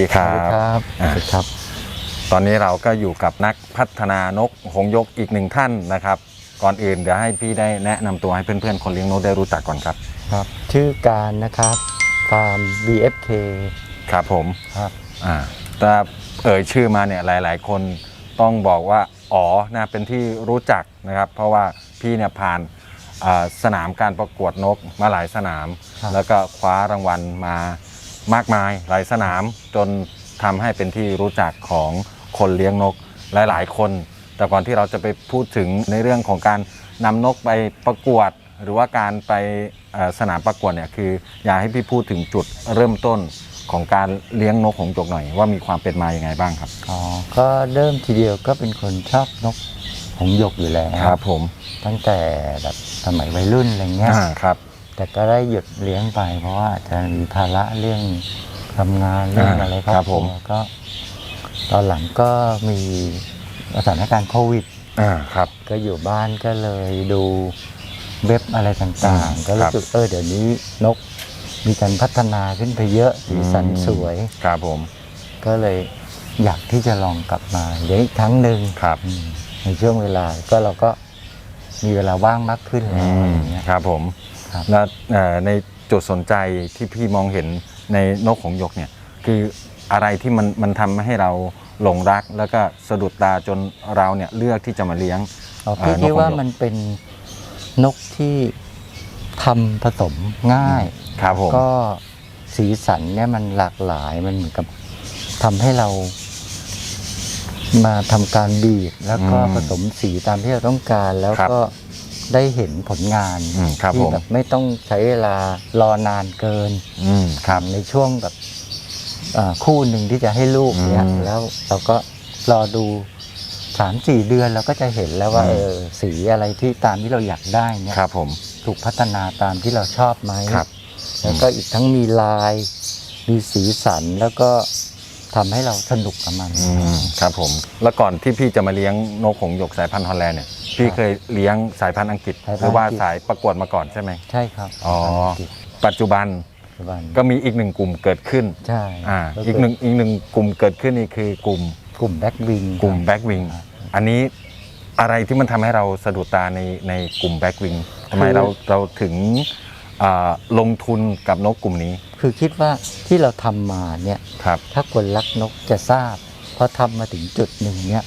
วัสดีครัสวัสดีบครับอ่าสวัสดีครับ ตอนนี้เราก็อยู่กับนักพัฒนานกหงส์ยกอีกหนึ่งท่านนะครับ ก่อนอื่นเดี๋ยวให้พี่ได้แนะนำตัวให้เพื่อนๆคนเลี้ยงนกได้รู้จักก่อนครับ ครับ ชื่อการนะครับฟาร์ม BFK ครับผมครับอ่าแต่เอ่ยชื่อมาเนี่ยหลาย ๆ คนต้องบอกว่าอ๋อนะเป็นที่รู้จักนะครับ เพราะว่าพี่เนี่ยผ่านอ่าสนามการประกวดนกมาหลายสนามครับแล้วก็คว้ารางวัลมา มากมายหลายสนามจนทำให้เป็นที่รู้จักของคนเลี้ยงนกหลาย ๆ คน แต่ก่อนที่เราจะไปพูดถึงในเรื่องของการนำนกไปประกวด หรือว่าการไปเอ่อสนามประกวดเนี่ยคืออยากให้พี่พูดถึงจุดเริ่มต้นของการเลี้ยงนกหงส์จกหน่อย ว่ามีความเป็นมาอย่างไงบ้างครับอ๋อก็เริ่มทีเดียวก็เป็นคนชอบนกหงส์หยกอยู่แล้วครับ ผมตั้งแต่แบบสมัยวัยรุ่นอะไรเงี้ยอ่าครับ แต่ก็ได้หยุดเลี้ยงไป เพราะว่าจะมีภาระเรื่องทำงานเรื่องอ่าอะไรครับผมก็ ตอนหลังก็มีสถานการณ์โควิดอ่าครับ ก็อยู่บ้านก็เลยดูเว็บอะไรต่างอืมๆก็รู้สึกเออเดี๋ยวนี้นกมีการพัฒนาขึ้นไปเยอะสีสันสวยครับผม ก็เลยอยากที่จะลองกลับมาเลี้ยงอีกครั้งหนึ่งครับอืมในช่วงเวลาก็เราก็ มีเวลาว่างมากขึ้นอืแล้วอะไรมอย่างเงี้ย ครับผมครับ แล้วเอ่อในจุดสนใจที่พี่มองเห็นในนกหงส์หยกเนี่ยคืออะไรที่มันมันทำให้เราหลงรัก แล้วก็สะดุดตาจนเราเนี่ยเลือกที่จะมาเลี้ยงอ๋อพี่เอ่อนกคิดว่าของหยกมันเป็นนกที่ทำผสมง่าย ครับผม ก็สีสันเนี่ยมันหลากหลายมันเหมือนกับทำให้เรา มาทำการบีบแล้วก็อืมผสมสีตามที่เราต้องการ แล้วครับก็ได้เห็นผลงานอืมครับที่ผม แบบไม่ต้องใช้เวลารอนานเกิน อืมครับ ในช่วงแบบอ่าคู่หนึ่งที่จะให้ลูกเนี่ย อืมแล้วเราก็รอดูสามสี่เดือนเราก็จะเห็นแล้วว่าอืม เออสีอะไรที่ตามที่เราอยากได้เนี่ยครับผม ถูกพัฒนาตามที่เราชอบไหมครับแล้วก็อีกทั้งมีลาย มีสีสันแล้วก็ ทำให้เราสนุกกับมัน อืมครับผม แล้วก่อนที่พี่จะมาเลี้ยงนกหงส์หยกสายพันธุ์ฮอลแลนด์เนี่ยพี่เคยเลี้ยงสายพันธุ์อังกฤษหรือว่าสายประกวดมาก่อนใช่ไหม ใช่ครับอ๋ออังกฤษปัจจุบันปัจจุบันก็มีอีกหนึ่งกลุ่มเกิดขึ้นใช่อ่าก็คือีกหนึ่งอีกหนึ่งกลุ่มเกิดขึ้นนี่คือกลุ่มกลุ่มแบ็กวิงกลุ่มแบ็กวิงอันนี้อะไรที่มันทำให้เราสะดุดตาในในกลุ่มแบ็กวิงทำไมเราเราถึงอ่าลงทุนกับนกกลุ่มนี้ คือคิดว่าที่เราทำมาเนี่ยครับ ถ้าคนรักนกจะทราบพอทำมาถึงจุดหนึ่งเนี่ย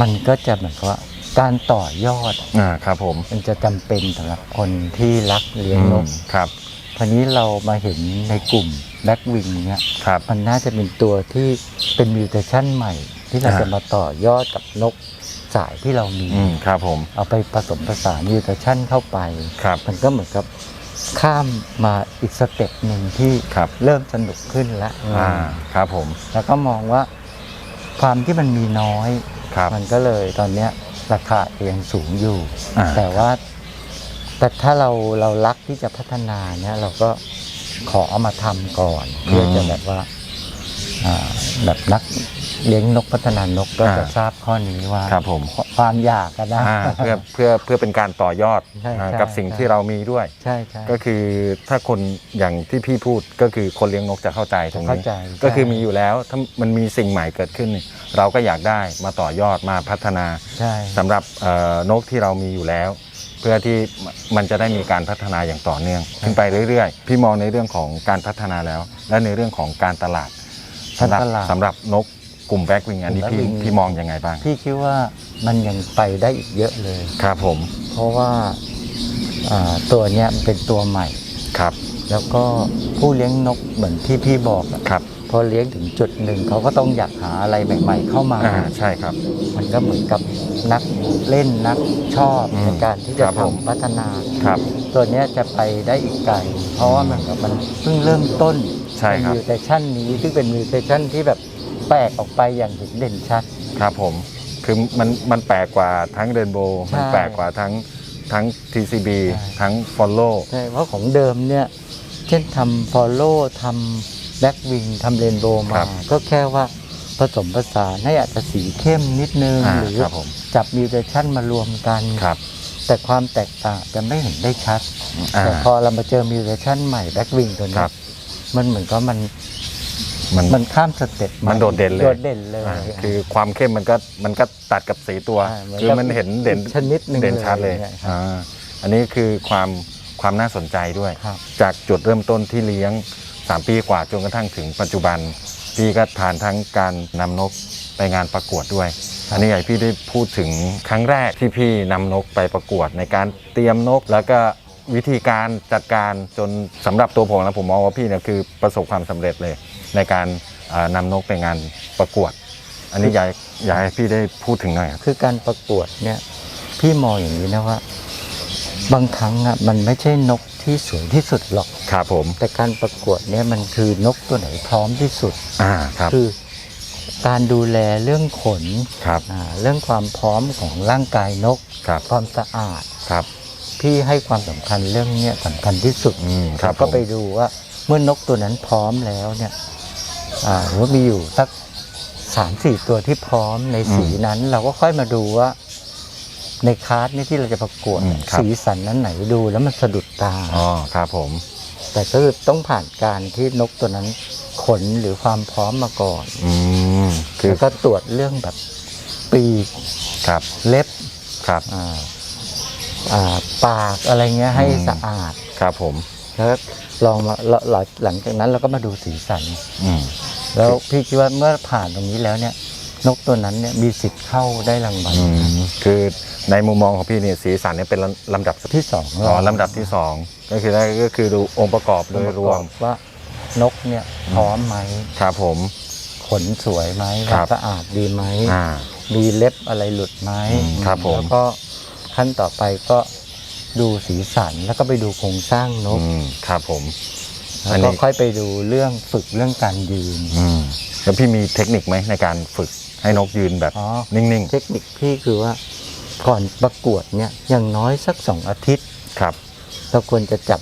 มันก็จะเหมือนกับว่าการต่อยอดอ่าครับผมมันจะจำเป็นสำหรับคนที่รักเลี้ยงนกอืมครับทีนี้เรามาเห็นในกลุ่มแบ็กวิงเนี่ยครับมันน่าจะเป็นตัวที่เป็นมิวเทชันใหม่ ที่เราอ่าจะมาต่อยอดกับนกสายที่เรามีอืมครับผมเอาไปผสมผสานมิวเทชันเข้าไปครับมันก็เหมือนกับ ข้ามมาอีกสเต็ปหนึ่งที่ครับ เริ่มสนุกขึ้นแล้วอ่าครับผมแล้วก็มองว่าความที่มันมีน้อย ครับ มันก็เลยตอนเนี้ยราคาเองสูงอยู่ อ่า แต่ว่าแต่ถ้าเราเรารักที่จะพัฒนาเนี่ยเราก็ขอเอามาทำก่อน เพื่อจะแบบว่าอ่าแบบนัก เลี้ยงนกพัฒนานกก็จะทราบข้อนี้ว่าครับผม ความอยากกันนะอ่าเพื่อเพื่อเพื่อเป็นการต่อยอดใช่อ่าใช่กับสิ่งใช่ ที่เรามีด้วย ใช่ใช่ ก็คือถ้าคนอย่างที่พี่พูดก็คือคนเลี้ยงนกจะเข้าใจตรงเข้านี้ใจก็คือใช่มีอยู่แล้วถ้ามันมีสิ่งใหม่เกิดขึ้น เราก็อยากได้มาต่อยอดมาพัฒนาใช่ สำหรับเอ่อนกที่เรามีอยู่แล้ว เพื่อที่มันจะได้มีการพัฒนาอย่างต่อเนื่อง ขึ้นไปเรื่อยๆ พี่มองในเรื่องของการพัฒนาแล้ว และในเรื่องของการตลาดสำหรับการตลาด สำหรับนก กลุ่มแบ็กวิงอันนี้กลุ่พี่ม Blackwing พี่มองยังไงบ้าง พี่คิดว่ามันยังไปได้อีกเยอะเลย ครับผม เพราะว่าอ่าตัวเนี้ยมันเป็นตัวใหม่ ครับ แล้วก็ผู้เลี้ยงนกเหมือนที่พี่บอกอะครับ พอเลี้ยงถึงจุดหนึ่งเขาก็ต้องอยากหาอะไรใหม่ ๆ เข้ามา อ่า ใช่ครับ มันก็เหมือนกับนักเล่นนักชอบอืมในการที่จะครับผม ทำพัฒนา ครับ ตัวเนี้ยจะไปได้อีกไกล เพราะว่ามันกับมันเพิ่งเริ่มต้นใช่ครับ มิวเทชันนี้ซึ่งเป็นมิวเทชันที่แบบ แปลกออกไปอย่างเห็นเด่นชัด ครับผม คือมันมันแปลกกว่าทั้งเรนโบว์ใช่มันแปลกกว่าทั้งทั้ง TCB ใช่ ทั้ง Follow ใช่เพราะของเดิมเนี่ยเช่นทำฟอลโล่ทำแบ็กวิงทำเรนโบว์ครัมาบก็แค่ว่าผสมผสานให้อาจจะสีเข้มนิดนึง อ่าหรือครับผม จับมิวเทชันมารวมกัน ครับแต่ความแตกต่างจะไม่เห็นได้ชัด อ่า แต่พอเรามาเจอมิวเทชันใหม่แบ็กวิงตัวคนี้รับมันเหมือนก็มัน มัน มันข้ามสเต็ปามันโดดเด่นเลย โดดเด่นเลย อ่าคือความเข้มมันก็มันก็ตัดกับสีตัว ใช่เหมือนคือกับมันเห็นเด่นชนิดหนึ่งเด่นชัดเลยเลยครับ อ่าอันนี้คือความความน่าสนใจด้วย ครับ จากจุดเริ่มต้นที่เลี้ยง 3 ปีกว่าจนกระทั่งถึงปัจจุบัน พี่ก็ผ่านทั้งการนำนกไปงานประกวดด้วย อันนี้อยากให้พี่ได้พูดถึงครั้งแรกที่พี่นำนกไปประกวด ในการเตรียมนก แล้วก็วิธีการจัดการจนสำหรับตัวผมแล้วผมมองว่าพี่เนี่ยคือประสบความสำเร็จเลย ในการเอ่อนำนกไปงานประกวด อันนี้อยากอยากให้พี่ได้พูดถึงหน่อยครับ คือการประกวดเนี่ยพี่มองอย่างนี้นะว่า บางครั้งอะมันไม่ใช่นกที่สวยที่สุดหรอกครับผม แต่การประกวดเนี่ยมันคือนกตัวไหนพร้อมที่สุดอ่าครับคือการดูแลเรื่องขนครับอ่าเรื่องความพร้อมของร่างกายนกครับความสะอาดครับ พี่ให้ความสำคัญเรื่องเนี้ยสำคัญที่สุดอืมครับแล้วก็ผมไปดูว่าเมื่อนกตัวนั้นพร้อมแล้วเนี่ย อ่าว่ามีอยู่สักสามสี่ตัวที่พร้อมในสีนั้น เราก็ค่อยมาดูว่า ในคลาสเนี่ยที่เราจะประกวดอืมครับ สีสันนั้นไหนดูแล้วมันสะดุดตา อ๋อครับผม แต่ก็คือต้องผ่านการที่นกตัวนั้นขนหรือความพร้อมมาก่อนอืมคือแล้วก็ตรวจเรื่องแบบปีกครับเล็บครับอ่าอ่าปากอะไรเงี้ยให้อืมสะอาด ครับผมแล้วลองมาแล้วหลังหลังจากนั้นเราก็มาดูสีสัน อืม แล้วพี่คิดว่าเมื่อผ่านตรงนี้แล้วเนี่ย นกตัวนั้นเนี่ยมีสิทธิ์เข้าได้รางวัลอืมคือในมุมมองของพี่เนี่ยสีสันเนี่ยเป็นลำดับที่สองอ๋อลำดับที่สองก็คือได้ก็คือดูองค์ประกอบโดยรวมว่านกเนี่ยพร้อมไหมครับผมขนสวยไหมครับสะอาดดีไหมอ่ามีเล็บอะไรหลุดไหมอืมครับผมแล้วก็ขั้นต่อไปก็ดูสีสันแล้วก็ไปดูโครงสร้างนกอืมครับผมอั แล้นวนี้ก็ค่อยไปดูเรื่องฝึกเรื่องการยืน อืมแล้วพี่มีเทคนิคไหมในการฝึกให้นกยืนแบบอ๋อ นิ่งเทคนิคพี่คือว่าก่อนประกวดเนี่ยอย่างน้อยสักสองอาทิตย์ ๆครับ เราควรจะจับ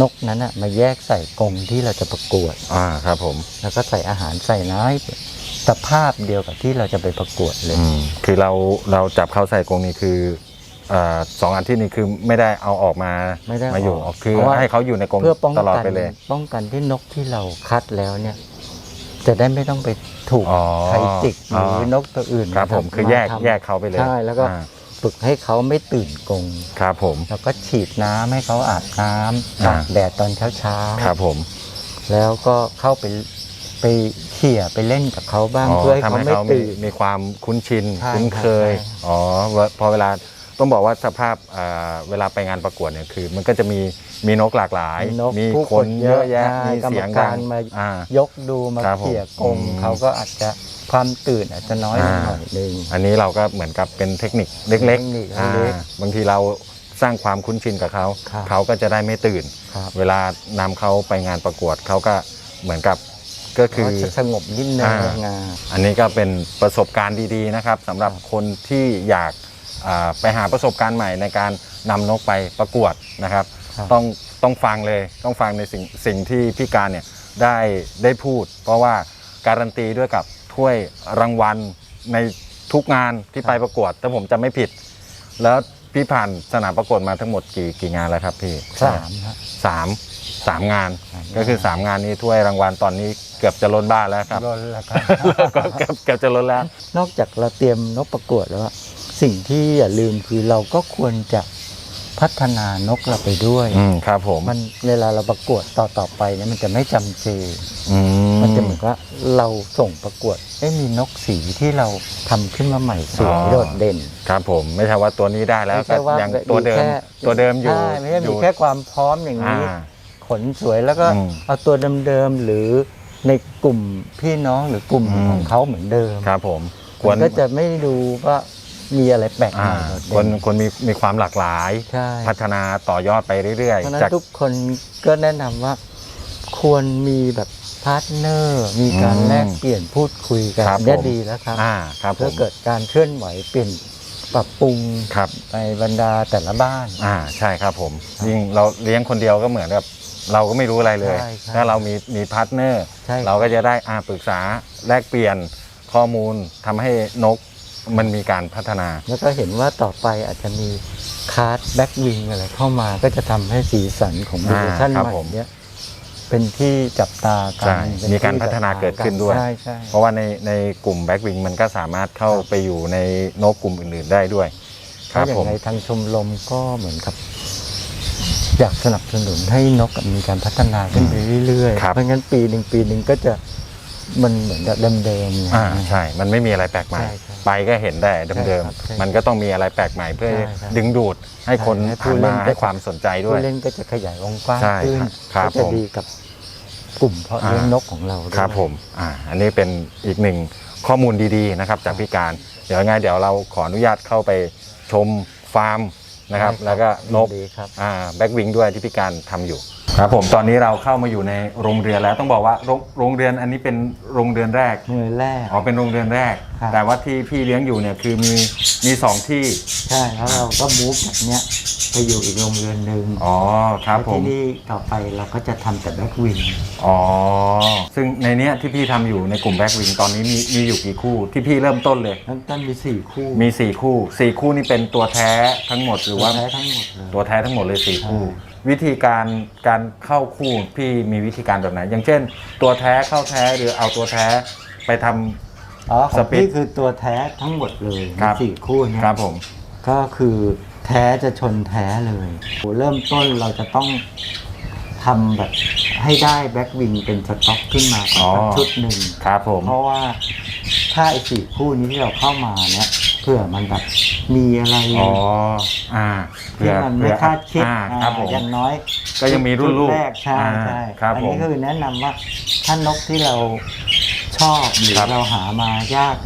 นกนั้นอะมาแยกใส่กรงที่เราจะประกวด อ่าครับผมแล้วก็ใส่อาหารใส่น้ำสภาพเดียวกับที่เราจะไปประกวดเลย อืมคือเราเราจับเข้าใส่กรงนี้คือ อ่าสองอาทิตย์นี้คือไม่ได้เอาออกมาไม่ได้มาอยู่ออกคือเพราะว่า ให้เขาอยู่ในกรงเพื่อป้องตลอดกันไปเลย ป้องกันที่นกที่เราคัดแล้วเนี่ย จะได้ไม่ต้องไปถูกอ๋อใครจิกหรืออนกตัวอื่นครับผมาคือแยกทำ แยกเขาไปเลยใช่แล้วก็ อ่าฝึกให้เขาไม่ตื่นกรงครับผม แล้วก็ฉีดน้ำให้เขาอาบน้ำอ่าตากแดดตอนเช้าเช้าๆครับผม แล้วก็เข้าไปไปเขี่ยไปเล่นกับเขาบ้างอ๋อเพื่อให้ทำเขาให้ไม่เขามีตื่น มีความคุ้นชิน ใช่คุ้นเคยใช่ อ๋อเวลาพอเวลา ต้องบอกว่าสภาพอ่าเวลาไปงานประกวดเนี่ยคือ มันก็จะมีมีนกหลากหลาย มีนกมีผู้คนเยอะแยะอ่ามีเสียงกรรมดัการงมา อ่า ยกดูมาครับผมเขี่ยกรงอืมเขาก็อาจจะความตื่นอาจจะน้อยลงอ่า หน่อยหนึง อันนี้เราก็เหมือนกับเป็นเทคนิคเล็กเทคนิคๆอ่าเล็กบางทีเราสร้างความคุ้นชินกับเขา ครับ เขาก็จะได้ไม่ตื่น ครับเวลานำเขาไปงานประกวดเขาก็เหมือนกับก็คือเขาจะสงบนิดนึงอ่า งาอันนี้ก็เป็นประสบการณ์ดีๆนะครับสำหรับคนที่อยากอ่า ไปหาประสบการณ์ใหม่ในการนำนกไปประกวดนะครับครับ ต้องต้องฟังเลยต้องฟังในสิ่งสิ่งที่พี่การเนี่ยได้ได้พูด เพราะว่าการันตีด้วยกับถ้วยรางวัลในทุกงานที่ไปประกวดถ้าผมจำไม่ผิด แล้วพี่ผ่านสนามประกวดมาทั้งหมดกี่กี่งานแล้วครับพี่สามฮะสามสามงานสามงานก็คือสามงานนี้ถ้วยรางวัลตอนนี้เกือบจะล้นบ้านแล้วครับล้นแล้วครับก็เกือบเกือบจะล้นแล้ว นอกจากเราเตรียมนกประกวดแล้วอะ สิ่งที่อย่าลืมคือเราก็ควรจะพัฒนานกเราไปด้วย อืมครับผม มันเวลาเราประกวดต่อต่อไปเนี่ยมันจะไม่จำเจ อืมันจะเหมือนว่าเราส่งประกวดได้มีนกสีที่เราทำขึ้นมาใหม่สวยโดดเด่น ครับผม ไม่ใช่ว่าตัวนี้ได้แล้วไม่ก็ใช่ว่ายังตัวเดิม แค่ตัวเดิมอยู่ใช่ไม่ใช่อมียู่ แค่ความพร้อมอย่างอ่านี้ขนสวยแล้วก็อืมเอาตัวเดิมๆหรือในกลุ่มพี่น้องหรือกลุ่มอืม ของเขาเหมือนเดิมครับผมคคววรรก็จะไม่ดูว่า มีอะไรแปลกใหอ่าม่โดดควรเด่นควรมีมีความหลากหลาย ใช่พัฒนาต่อยอดไปเรื่อยเพราะฉะนั้ๆ จากนทุกคนก็แนะนำว่า ควรมีแบบพาร์ทเนอร์มีการอืมแลกเปลี่ยนพูดคุยกันครับเนี่ยผมดีแล้วครับ อ่าครับผเพื่อมเกิดการเคลื่อนไหวเปลี่ยนปรับปรุงครับในบรรดาแต่ละบ้าน อ่าใช่ครับผม ยิ่งเราเลี้ยงคนเดียวก็เหมือนกับเราก็ไม่รู้อะไรเลย ใช่ใช่ถ้าเรามีมีพาร์ทเนอร์ ใช่เราก็จะได้อ่าปรึกษาแลกเปลี่ยนข้อมูลทำให้นก มันมีการพัฒนา แล้วก็เห็นว่าต่อไปอาจจะมีคาร์ดแบ็กวิงอะไรเข้ามาก็จะทำให้สีสันของเวอร์ชันอ่าครับใหม่ผม เนี้ยเป็นที่จับตากัใช่เป็นมีการที่พัฒนาเกิดขึ้นด้วย ใช่ใช่ เพราะว่าในในกลุ่มแบ็กวิงมันก็สามารถเข้าไปอยู่ในนกกลุ่มอื่นๆได้ด้วยคก็รับอย่าผงมไรทางชมรมก็เหมือนกับ อยากสนับสนุนให้นกมีการพัฒนาขึ้นไปเรื่อยๆครับเพราะงั้นปีหนึ่งปีหนึ่งก็จะมันเหมือนกับเดิมๆอย่างอ่าเงี้ยใช่ มันไม่มีอะไรแปลกใหม่ ใช่ใช่ ไปก็เห็นได้ใช่เดิมครับใช่ๆ มันก็ต้องมีอะไรแปลกใหม่เพื่อใช่ใช่ดึงดูดให้คนใช่ให้ผู้ผ่านเล่มานก็ ให้ความสนใจด้ผู้วยเล่นก็จะขยายวงกว้างใช่ขึ้นครับก็จะผมดีกับกลุ่มเพาะเลี้ยงอ่าน นกของเราด้วย ครับผมอ่าอันนี้เป็นอีกหนึ่งข้อมูลดีๆนะครับจากพี่การ เดี๋ยวยังไงเดี๋ยวเราขออนุญาตเข้าไปชมฟาร์มนะครับ ได้ครับแล้วก็นกดีครับ อ่าแบ็กวิงด้วยที่พี่การทำอยู่ ครับผมตอนนี้เราเข้ามาอยู่ในโรงเรือนแล้วต้องบอกว่าโรงโรงเรือนอันนี้เป็นโรงเรือนแรกหน่วยแรก อ๋อเป็นโรงเรือนแรก ครับ แต่ว่าที่พี่เลี้ยงอยู่เนี่ยคือมีมีสองที่ใช่แล้วเราก็มูฟจากเนี้ยไปอยู่อีกโรงเรียนหนึ่งอ๋อครับแล้วผมที่นี่ต่อไปเราก็จะทำแต่แบ็กวิงอ๋อซึ่งในเนี้ยที่พี่ทำอยู่ในกลุ่มแบ็กวิงตอนนี้มีมีอยู่กี่คู่ที่พี่เริ่มต้นเลยเริ่มต้นมีสี่คู่มี 4 คู่ 4 คู่นี่เป็นตัวแท้ทั้งหมดหรือว่า แท้ทั้งหมดเลย ตัวแท้ทั้งหมดเลย 4 คู่ ใช่ วิธีการการเข้าคู่พี่มีวิธีการแบบไหน อย่างเช่น ตัวแท้เข้าแท้หรือเอาตัวแท้ไปทำ อ๋อขสองปิดพี่คือตัวแท้ทั้งหมดเลยครับ สี่คู่เนี้ยครับผม ก็คือแท้จะชนแท้เลยโหเริ่มต้นเราจะต้องทำแบบให้ได้แบ็กวิงเป็นสต็อกขึ้นมาก่อนสักชุดหนึ่ง ครับผม เพราะว่าถ้าไอ้สี่คู่นี้ที่เราเข้ามาเนี่ย เผื่อมันแบบมีอะไรอ๋ออ่าเผื่ที่อมันเผื่ไม่อคาดคิดอ่าครับผม อย่างน้อยก็ยังมีรุ่นลูกชุดแรกใช่อ่าใช่ครับอัผมนี้ก็คือแนะนำว่าถ้านกที่เราชอบหรือครับเราหามายาก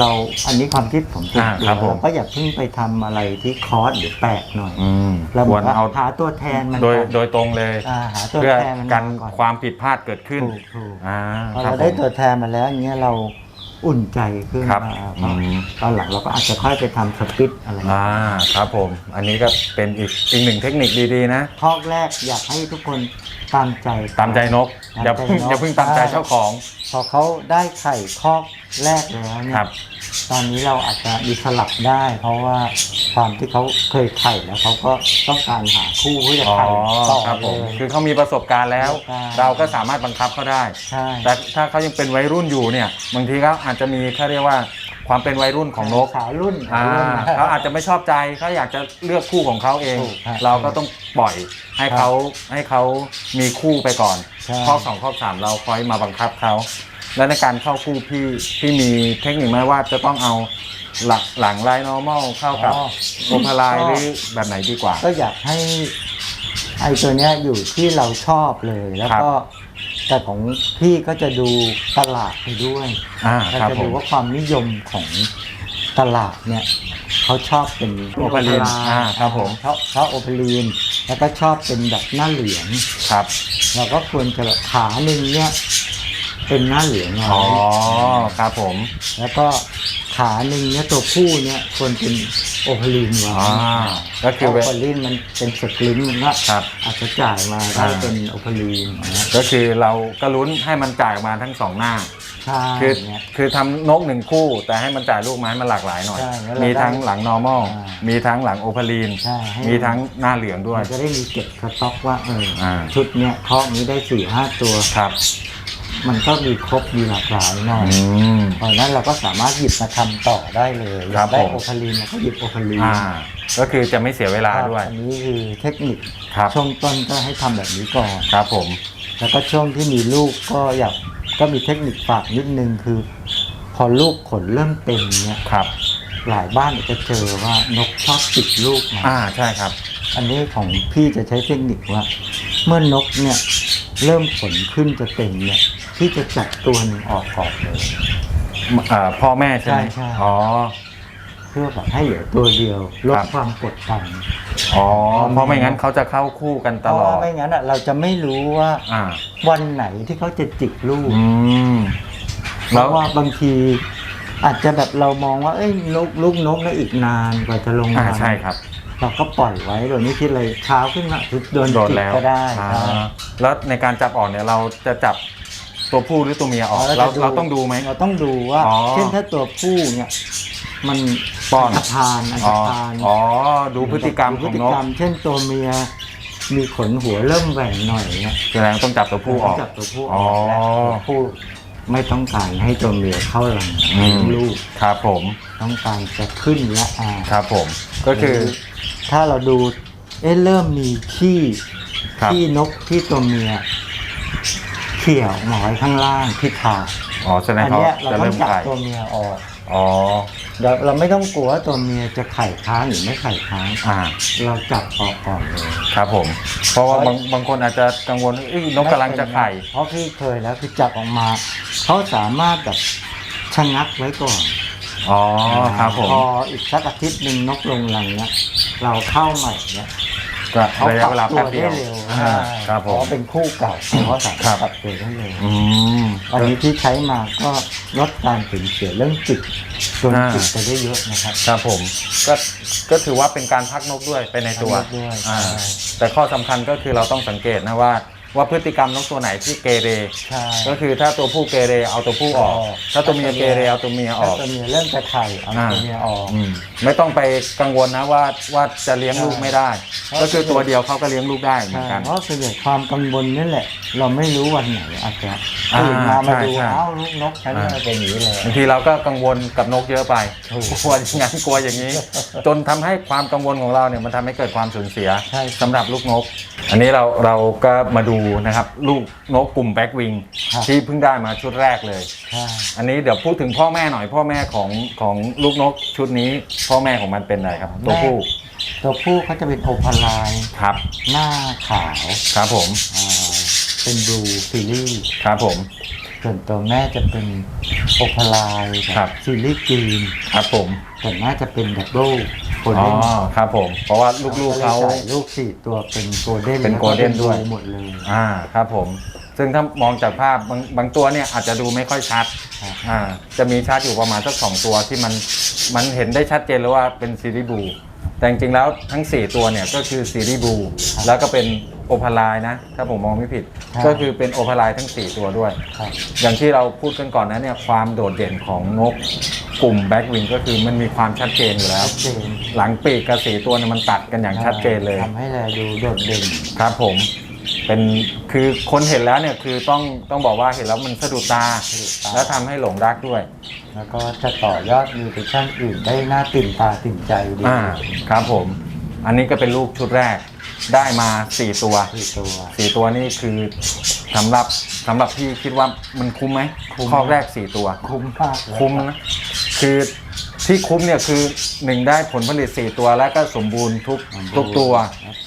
เราอันนี้ความคิดผมส่วนอ่าตัวครับผม เราก็อย่าเพิ่งไปทำอะไรที่คอร์สหรือแปลกหน่อยอืมเราควรแบบเอาหาตัวแทนมันโดยก่อนโดยตรงเลย อ่าหาตัวเพื่อแทนมันกันก่อนความผิดพลาดเกิดขึ้นถูกถูก อ่าพอครับเราผได้มตัวแทนมาแล้วอย่างเงี้ยเรา อุ่นใจขึ้นครับว่าอืม ตอนหลังเราก็อาจจะค่อยไปทำสปิตอะไรอ่าครับผม อันนี้ก็เป็นอีกอีกหนึ่งเทคนิคดีๆนะ ข้อแรกอยากให้ทุกคนตามใจ ตามใจนกตามใจอย่าเพิ่งนก อย่าเพิ่งตามใจเจ้าของ พอเขาได้ไข่คอกแรกแล้วเนี่ครัยบ ตอนนี้เราอาจจะมีสลับได้ เพราะว่าความที่เขาเคยไข่แล้วเขาก็ต้องการหาคู่เพื่อจะอ๋อไข่ต่อครับเลผมย คือเขามีประสบการณ์แล้ว ประสบการณ์ เราก็สามารถบังคับเขาได้ ใช่ แต่ถ้าเขายังเป็นวัยรุ่นอยู่เนี่ยบางทีก็อาจจะมีเขาเรียกว่าความเป็นวัยรุ่นของนกสาวรุ่นอ่าสาวรุ่นเขาอาจจะไม่ชอบใจเขาอยากจะเลือกคู่ของเขาเอง ถูกครับเราก็ต้องปล่อยให้ครับเขาให้เขามีคู่ไปก่อน ใช่ ข้อสองข้อสามเราคอยมาบังคับเขา และในการเข้าคู่พี่พี่มีเทคนิคไหมว่าจะต้องเอาหลังหลังไลน์ normal เข้ากับอ๋อ โอพลายหรือแบบไหนดีกว่า ก็อยากให้ไอ้ตัวเนี้ยอยู่ที่เราชอบเลยแล้วก็แต่ของพี่ก็จะดูตลาดไปด้วยอ่าเราครับจะผดูม ว่าความนิยมของตลาดเนี่ยเขาชอบเป็นโอพาลีนอ่าครับผมชอบชอบโอพาลีนแล้วก็ชอบเป็นแบบหน้าเหลือง ครับ เราก็ควรจะแบบขาหนึ่งเนี่ย เป็นหน้าเหลืองไว้อ๋อครับผมแล้วก็ขาหนึ่งเนี่ยตัวผู้เนี่ยควรเป็นโอพาลีนไว้อ่าก็เพคือราะเวโอพาลีนมันเป็นสกลินมันก็ครับ อาจจะจ่ายมาได้อ่า เป็นโอพาลีนนะก็คือเราก็ลุ้นให้มันจ่ายออกมาทั้งสองหน้า ใช่คือเนี่ย คือทำนกหนึ่งคู่ แต่ให้มันจ่ายลูกไม้มันหลากหลายหน่อย ใช่แล้วเรามีทั้งหลัง normal อ่ามีมีทั้งหลังโอพาลีน ใช่ให้ มีทั้งหน้าเหลืองด้วย มันจะได้มีเก็บสต็อกว่าเอออา ชุดเนี้ยเคาะนี้ได้สี่ห้าตัว ครับ มันก็มีครบมีหลากหลายหน่อยอืม เพราะฉะนั้นเราก็สามารถหยิบมาทำต่อได้เลยอครัยาบกได้ผม โอพาลีนเราก็หยิบโอพาลีนอ่า ก็คือจะไม่เสียเวลาด้วย อันนี้คือเทคนิคครับ ช่วงต้นก็ให้ทำแบบนี้ก่อน ครับผม แล้วก็ช่วงที่มีลูกก็อยากก็มีเทคนิคฝากนิดนึงคือ พอลูกขนเริ่มเต็มเนี่ยครับ หลายบ้านอาจจะเจอว่านกชอบติดลูกมาอ่า ใช่ครับ อันนี้ของพี่จะใช้เทคนิคว่า เมื่อนกเนี่ยเริ่มขนขึ้นจะเต็มเนี่ย พี่จะจัดตัวหนึ่งออกก่อนเลยอ่าพ่อแม่ใช่ไหมใช่ใช่ อ๋อ เพื่อแบบให้เหลือตัวเดียวลดครับ ความกดดัน อ๋อ เพราะไม่งั้นเขาจะเข้าคู่กันเพตราะลอว่าด ไม่งั้นอะเราจะไม่รู้ว่าอ่า วันไหนที่เขาจะจิกลูก อืม เพราะว่าบางที อาจจะแบบเรามองว่า เอ้ยนกลูกนกนี่อีกนานกว่าจะลงอ่า มาใช่ครับ เราก็ปล่อยไว้โดยไม่คิดเลยเช้าขึ้นมาคือโดนโดนจิกแล้วก็ได้อ่าใช่แล้วในการจับออกเนี่ยเราจะจับ ตัวผู้หรือตัวเมียออกเราจะเราต้องดูไหม เราต้องดูว่า อ๋อ เช่นถ้าตัวผู้เนี่ย มันป้อนอันธพาลอันธอ๋อพาลอ๋อดูพฤติกรรมดูขพฤองตินกกรรมเช่นตัวเมียมีขนหัวเริ่มแหว่งหน่อยเนี่ยแสดงต้องจับตัวผู้ออก จับตัวผู้ออ๋ออกแล้วตัวผู้ไม่ต้องการให้ตัวเมียเข้ารังอืเลี้ยมงลูกครับผมต้องการจะขึ้นและอาครับผม ก็คือ ถ้าเราดูเอ๊ะเริ่มมีขี้ครับ ขี้นกที่ตัวเมีย เขี่ยออกมาไว้ข้างล่างที่ขาอ๋อแสดงอันเขาเนี้ยเราจะต้อเริ่งมจับไข่ตัวเมียออกอ๋อเดี๋ยวเราไม่ต้องกลัวว่าตัวเมียจะไข่ค้างหรือไม่ไข่ค้าง อ่า เราจับออกก่อนเลยครับผม เพราะว่าเพราะบางบางคนอาจจะกังวลเอ้ยนกกำลังจะไข่เพราะพี่เคยแล้วคือจับออกมาเขาสามารถแบบชะงักไว้ก่อน อ๋อครับผม พออีกสักอาทิตย์หนึ่งนกลงรังเนี้ยเราเข้าใหม่เนี้ย ก็เขาระปยะรับเวลาตัแป๊วบเดีได้ยวเร็วอ่าครับผมเพราะเป็นคู่เก่าเขาสามารถปรับตัวได้เร็วอืม อันนี้ที่ใช้มาก็ลดการสูญเสียเรื่องจิตจนอ่า จิตไปได้เยอะนะครับ ครับผม ก็ก็ถือว่าเป็นการพักนกด้วยไปในตัวพักนกด้วยอ่าใช่ แต่ข้อสำคัญก็คือเราต้องสังเกตนะว่า ว่าพฤติกรรมนกตัวไหนที่เกเร ใช่ก็คือถ้าตัวผู้เกเรเอาตัวผู้ออกออกถ้าตัวเมียเกเรเอาตัวเมียอถ้าอกตัวเมียเริ่มจะไข่เอาอ่าตัวเมียออกอืมไม่ต้องไปกังวลนะว่าว่าจะเลี้ยงลูกไม่ได้ใช่ก็คือตัวเดียวเขาก็เลี้ยงลูกได้เหมือนใช่กัน เพราะส่วนใหญ่ความกังวลนี่แหละ เราไม่รู้วันไหนอาจจะอ่าตื่นมามาดูใช่ใช่เอ้าลูกนกฉันอ่ามันเป็นอย่างนี้เลยบางทีเราก็กังวลกับนกเยอะไปถูกกลัวอย่างนั้นกลัวอย่างนี้ จนทำให้ความกังวลของเราเนี่ยมันทำให้เกิดความสูญเสียใช่สำหรับลูกนก อันนี้เราเราก็มาดูนะครับ ลูกนกกลุ่มแบ็กวิงครับ ที่เพิ่งได้มาชุดแรกเลย ใช่อันนี้เดี๋ยวพูดถึงพ่อแม่หน่อยพ่อแม่ของของลูกนกชุดนี้ พ่อแม่ของมันเป็นอะไรครับ ตัวผู้ตัวผู้เขาจะเป็นโอพาลายครับหน้าขาวครับผมอ่าเป็นบลูฟิลลี่ครับผม ส่วนตัวแม่จะเป็นโอพาลายครับซิลลี่กรีนครับผมส่วนแม่จะเป็นดับเบิล โกลอ๋อเด้นครับผม เพราะว่าลูกๆเขา ใส่ลูกสี่ตัวเป็นโกลเด้นเป็น golden ด้วย หมดเลย อ่าครับผม ซึ่งถ้ามองจากภาพบางบางตัวเนี่ยอาจจะดูไม่ค่อยชัดครับ อ่าจะมีชัดอยู่ประมาณสักสองตัวที่มันมันเห็นได้ชัดเจนเลยว่าเป็นซีรีส์บลู แต่จริงๆแล้วทั้ง 4 ตัวเนี่ยก็คือซีรีส์บลูแล้วก็เป็นโอพาลายนะ ถ้าผมมองไม่ผิด ก็คือเป็นโอพาลายทั้ง 4 ตัวด้วยครับอย่างที่เราพูดกันก่อนนะเนี่ยความโดดเด่นของนกกลุ่มแบ็กวิงก็คือมันมีความชัดเจนอยู่แล้วชัดเจนหลังปีกกับสีตัวเนี่ยมันตัดกันอย่างชัดเจนเลยทำให้แลดูโดดเด่นครับผม เป็นคือคนเห็นแล้วเนี่ยคือต้องต้องบอกว่าเห็นแล้วมันสะดุดตา สะดุดตา และทำให้หลงรักด้วย แล้วก็จะต่อยอดนิวทริชั่นอื่นได้น่าตื่นตาตื่นใจดีอ่าครับผม อันนี้ก็เป็นลูกชุดแรกได้มา4ตัวสี่ตัว4ตัวนี่คือสำหรับสำหรับพี่คิดว่ามันคุ้มไหมคุ้มข้อแรก4ตัว คุ้มมากเลยคุ้มนะคือ ที่คุ้มเนี่ยคือหนึ่งได้ผลผลิต 4 ตัวแล้วก็สมบูรณ์ทุกทุกตัว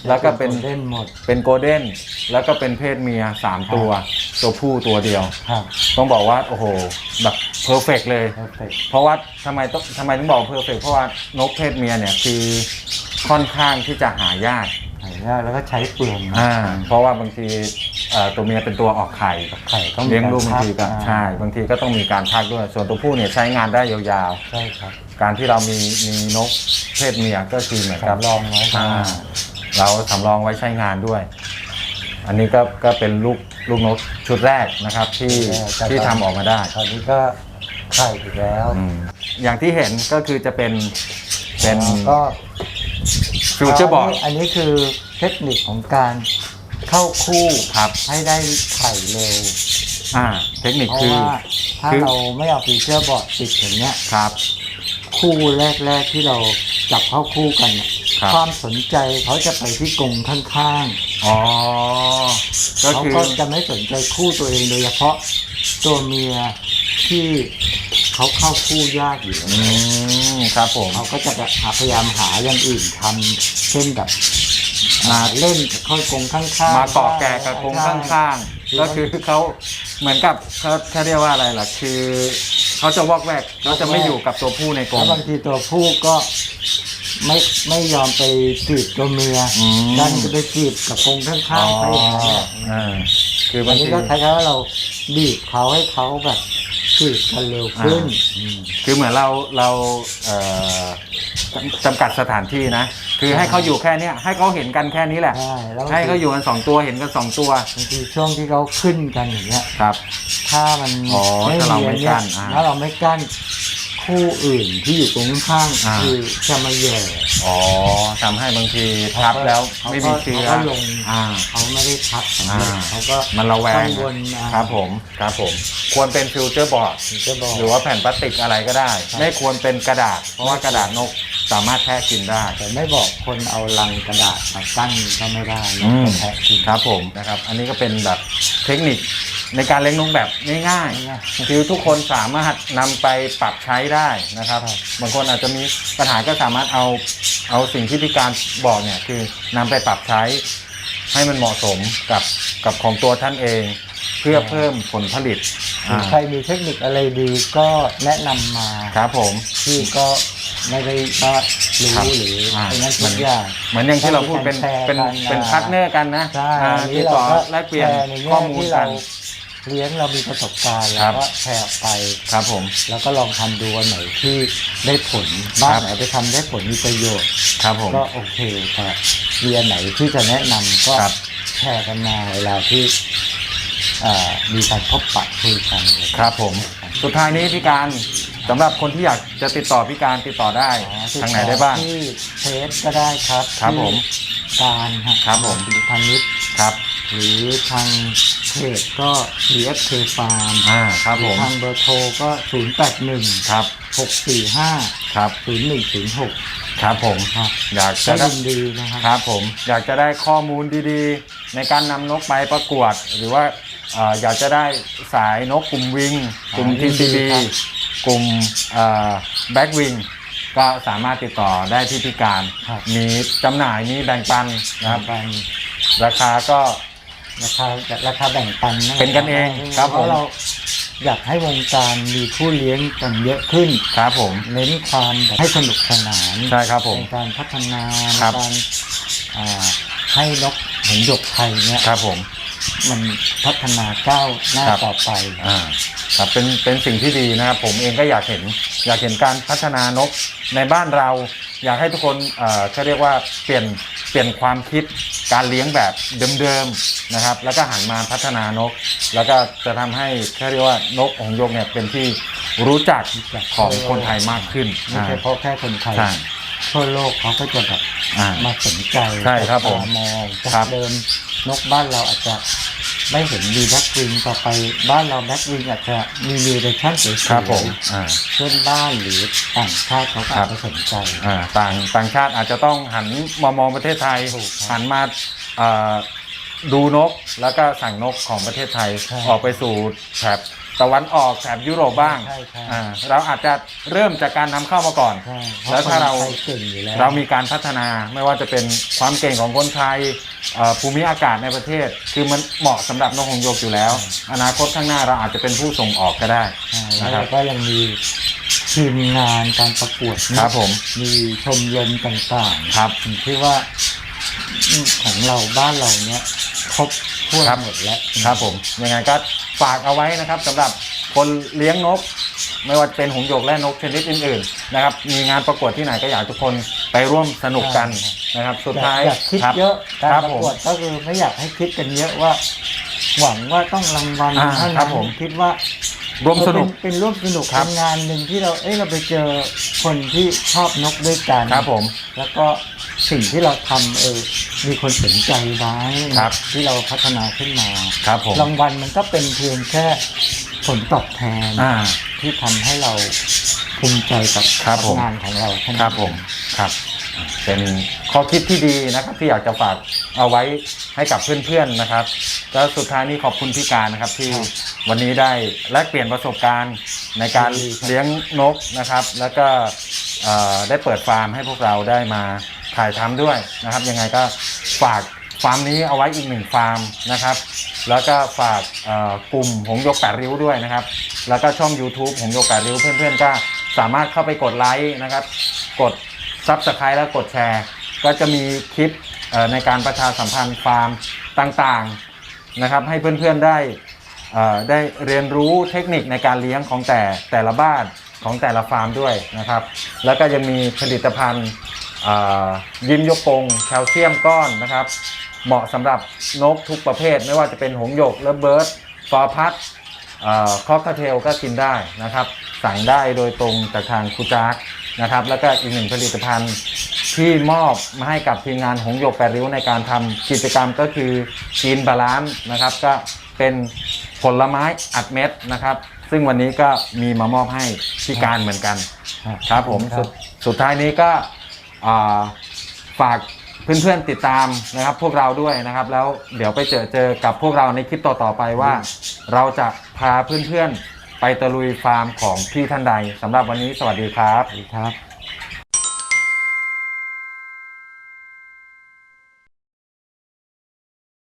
แล้วก็เป็นเล่นหมด เป็นโกลเด้น แล้วก็เป็นเพศเมีย 3 ตัว ตัวผู้ตัวเดียว ครับต้องบอกว่า โอ้โห แบบเพอร์เฟกเลย เพอร์เฟกเพราะว่าทำไมต้องทำไมต้องบอกเพอร์เฟกเพราะว่านกเพศเมียเนี่ยคือค่อนข้างที่จะหายากหายากแล้วก็ใช้เปลืองนะอ่าเพราะว่าบางที เอ่อตัวเมียเป็นตัวออกไข่ไข่ต้องมีเลี้ยงลูกบางทีก็รพัใช่บางทีก็ต้องมีการพักด้วย ส่วนตัวผู้เนี่ยใช้งานได้ยาวใช่ครับๆ การที่เรามีมีนกเพศเมียก็คือเหมือนกับ สำรองไว้อ่าเราสำรองไว้ใช้งานด้วย อันนี้ก็ก็เป็นลูกลูกนกชุดแรกนะครับที่ที่ทำออกมาได้คราวนี้ก็ไข่อีกแล้วอืมอย่างที่เห็นก็คือจะเป็นเป็นก็ฟิวเจอร์บอร์ดอันนี้คือเทคนิคของการ เข้าคู่ครับ ให้ได้ไข่เร็วอ่า เทคนิคเพราะคือ ว่าถ้าคือ เราไม่เอาฟิวเจอร์บอร์ดติดอย่างเงี้ย ครับ คู่แรก ๆ ที่เราจับเข้าคู่กันเนี่ยครับ ความสนใจเขาจะไปที่กรงข้างอ๋อ ๆก็เขาคือ ก็จะไม่สนใจคู่ตัวเองโดยเฉพาะตัวเมียที่เขาเข้าคู่ยากอยู่แล้วอืม ครับผม เขาก็จะแบบหาพยายามหาอย่างอื่นทำเช่นแบบ มาเล่นกับเข้ากรงข้างๆมาเกาะแก่กับกรงข้างๆ ก็คือเขาเหมือนกับเขาเขาเรียกว่าอะไรล่ะ คือเขาจะวอกแวกเขาจะไม่อยู่กับตัวผู้ในกรแล้งวบางทีตัวผู้ก็ไม่ไม่ยอมไปจีบตัวเมียอืมดันจะไปจีบกับกรงข้างๆไปอย่างนั้นเนี่ยอ่าคืออับานงนี้ทีก็คล้ายๆว่าเราบีบเขาให้เขาแบบ จีบกันเร็วขึ้นอ่าคือเหมือนเราเราเอ่อจำจำกัดสถานที่นะ คือให้เขาอยู่แค่เนี้ยให้เขาเห็นกันแค่นี้แหละ ใช่แล้วให้เขาอยู่กันสองตัวเห็นกันสองตัวบางทีช่วงที่เขาขึ้นกันอย่างเงี้ย ครับ ถ้ามันอ๋อถ้าเราไม่อันนี้ยกั้นอ่าถ้าเราไม่กั้นคู่อื่นที่อยู่ตรงข้างอ่าๆคือจะมาแย่ อ๋อทำให้บางทีทับแล้วไม่มีเชื้อเขาก็ลงอ่า เขาไม่ได้ทับสำเร็จอ่า เขาก็มันระแวงกังวลอ่า ครับผมครับผม ควรเป็นฟิวเจอร์บอร์ดจะบอกหรือว่าแผ่นพลาสติกอะไรก็ได้ ครับ ไม่ควรเป็นกระดาษ เพราะว่ากระดาษนกสามารถแทะกินได้ แต่ไม่บอกคนเอาลังกระดาษมากั้นก็ไม่ได้อืม แทะกิน ครับผมนะครับ อันนี้ก็เป็นแบบเทคนิค ในการเลี้ยงนกแบบง่ายง่ายๆ คือทุกคนสามารถนำไปปรับใช้ได้นะครับครับ บางคนอาจจะมีปัญหาก็สามารถเอาเอาสิ่งที่พิการบอกเนี่ยคือนำไปปรับใช้ ให้มันเหมาะสมกับกับของตัวท่านเอง เพื่อเพิ่มผลผลิตหรืออ่าใครมีเทคนิคอะไรดีก็แนะนำมาครับผมที่ก็ไม่ได้ว่ารู้ครับหรืออ่า ไอ้นั้นทุกอย่าง เหมือนอย่างที่เราพูดเป็นแชร์เป็นกันเป็นอ่าพาร์ทเนอร์กันนะใช่อ่าอันตินี้ดเราต่อก็แลกเปลี่ยนแชร์ในแง่ข้อมูลที่กัเราน เลี้ยงเรามีประสบการณ์ครัแล้บวก็แชร์ออกไป ครับผม แล้วก็ลองทำดูอันไหนที่ได้ผลบ้าครันบไหนไปทำได้ผลมีประโยชน์ ครับผม ก็โอเคแต่เรียนไหนที่จะแนะนำก็ครับ แชร์กันมาเวลาที่อ่ามีการพบปะคุยกันเลยครับผม สุดท้ายนี้พี่การสำหรับคนที่อยากจะติดต่อพี่การติดต่อได้อ๋อติทางไหนได้บ้าง ที่เฟซก็ได้ครับครับที่ผมการฮะครับผมหรือพันนิดครับ หรือทาง เพจก็ DFK Farm อ่าครับผม ทางเบอร์โทรก็ 081 ครับ 645 ครับ 0106 ครับผม ครับอยากก็จะได้ยินดีนะครับครับผม อยากจะได้ข้อมูลดีๆ ในการนำนกไปประกวด หรือว่าเอ่ออยากจะได้สายนกกลุ่มวิง กลุ่มอ๋อยินดี TCB ครับ กลุ่มแบ็กวิงก็สามารถติดต่อได้ที่พิการ ครับมีจำหน่ายมีแบ่งปันนะครับกันราคาก็ ราคาราคาแบ่งปันนะเป็นกันเองครับเพราะผมเราอยากให้วงการมีผู้เลี้ยงกันเยอะขึ้น ครับผม เน้นความแบบให้สนุกสนานใช่ครับผม ในการพัฒนาในครับ การอ่าให้นกหงส์หยกไทยเนี่ยครับผม มันพัฒนาก้าวหน้าครับ ต่อไป อ่าครับเป็นเป็นสิ่งที่ดีนะครับ ผมเองก็อยากเห็น อยากเห็นการพัฒนานกในบ้านเรา อยากให้ทุกคนเอ่อเขาเรียกว่าเปลี่ยนเปลี่ยนความคิดการเลี้ยงแบบเดิมๆนะครับ แล้วก็หันมาพัฒนานก แล้วก็จะทำให้เขาเรียกว่านกของส์หยกเนี่ยเป็นที่รู้จักของคนไทยมากขึ้นไม่ใช่เพราะแค่คนไทยใช่ทั่วโลกเขาก็จะแบบอ่ามาสนใจใช่ครับผมจัตามองจาครักบเดิมนกบ้านเราอาจจะ ไม่เห็นมีแบ็กวิงต่อไปบ้านเราแบ็กวิงอาจจะมีมิวเรชั่นสวยๆครับผมอ่า เพื่อนบ้านหรือต่างชาติเขาก็ครัอาบจจะสนใจ อ่าต่างต่างชาติอาจจะต้องหันมามองประเทศไทย ถูกครับหันมาเอ่อดูนกแล้วก็สั่งนกของประเทศไทย ใช่ ออกไปสู่แถบ ตะวันออกแถบยุโรปบ้างใช่ใช่ อ่าเราอาจจะเริ่มจากการนำเข้ามาก่อน ใช่แล้วถ้าเราพะคนไทยเก่งอยู่แล้วเรามีการพัฒนาไม่ว่าจะเป็นความเก่งของคนไทยเอ่อภูมิอากาศในประเทศ คือมันเหมาะสำหรับนกหงส์หยกอยู่แล้ว อนาคตข้างหน้าเราอาจจะเป็นผู้ส่งออกก็ได้ ใช่แล้วนะครับเราก็ยังมีทีมงานการประกวดครับผม มีชมรมต่างๆครับผมคิดว่าของเราบ้านเราเนี้ย ครบถ้วนครับ หมดแล้วครับผมยังไงก็ฝากเอาไว้นะครับสำหรับคนเลี้ยงนก ไม่ว่าจะเป็นหงส์หยกและนกชนิดอื่นๆนะครับมีงานประกวดที่ไหนก็อยากทุกคนไปร่วมสนุกกันนะครับ สุดท้ายอยากคิดครับ เยอะการครับประผมกวดก็คือไม่อยากให้คิดกันเยอะว่า หวังว่าต้องรางวัลอ่าเท่าครันั้บนผม คิดว่าร่วมสนุก เป็นเป็นร่วมสนุกครับ เป็นงานหนึ่งที่เราเอ้ยเราไปเจอคนที่ชอบนกด้วยกัน ครับผม แล้วก็ สิ่งที่เราทำเออมีคนสนใจไว้ครับที่เราพัฒนาขึ้นมาครับผมรางวัลมันก็เป็นเพียงแค่ผลตอบแทนอ่า ที่ทำให้เราภูมิใจกับครับผม งานของเราเท่านั้นครับผมครับ เป็นข้อคิดที่ดีนะครับที่อยากจะฝากเอาไว้ให้กับเพื่อนๆนะครับแล้วสุดท้ายนี้ขอบคุณพี่การนะครับที่วันนี้ได้แลกเปลี่ยนประสบการณ์ในการเลี้ยงนกนะครับ แล้วก็เอ่อได้เปิดฟาร์มให้พวกเราได้มา ถ่ายทำด้วยนะครับ ยังไงก็ฝากฟาร์มนี้เอาไว้อีกหนึ่งฟาร์มนะครับ แล้วก็ฝากกลุ่มหงยกแปดริ้วด้วยนะครับ แล้วก็ช่อง YouTube หงยกแปดริ้วเพื่อนๆก็สามารถเข้าไปกดไลค์นะครับ กดซับสไครต์แล้วกดแชร์ ก็จะมีคลิปในการประชาสัมพันธ์ฟาร์มต่างๆนะครับ ให้เพื่อนๆได้ได้เรียนรู้เทคนิคในการเลี้ยงของแต่แต่ละบ้านของแต่ละฟาร์มด้วยนะครับ แล้วก็ยังมีผลิตภัณฑ์ ยิ้มยกกงแคลเซียมก้อนนะครับ เหมาะสำหรับนกทุกประเภท ไม่ว่าจะเป็นหงส์หยกเลเบิร์ดฟอร์พัดคอกเทลก็กินได้นะครับ สั่งได้โดยตรงจากทางคูจาร์กนะครับ แล้วก็อีกหนึ่งผลิตภัณฑ์ที่มอบมาให้กับทีมงานหงส์หยกแปดริ้วในการทำกิจกรรมก็คือกินบาลานซ์นะครับ ก็เป็นผลไม้อัดเม็ดนะครับ ซึ่งวันนี้ก็มีมามอบให้พี่การเหมือนกันครับผมครัสุบดสุดท้ายนี้ก็อ่า ฝากเพื่อนๆติดตามนะครับพวกเราด้วยนะครับ แล้วเดี๋ยวไปเจอเจอกับพวกเราในคลิปต่อๆไปว่า เราจะพาเพื่อนๆไปตะลุยฟาร์มของพี่ท่านใดสำหรับวันนี้สวัสดีครับครับ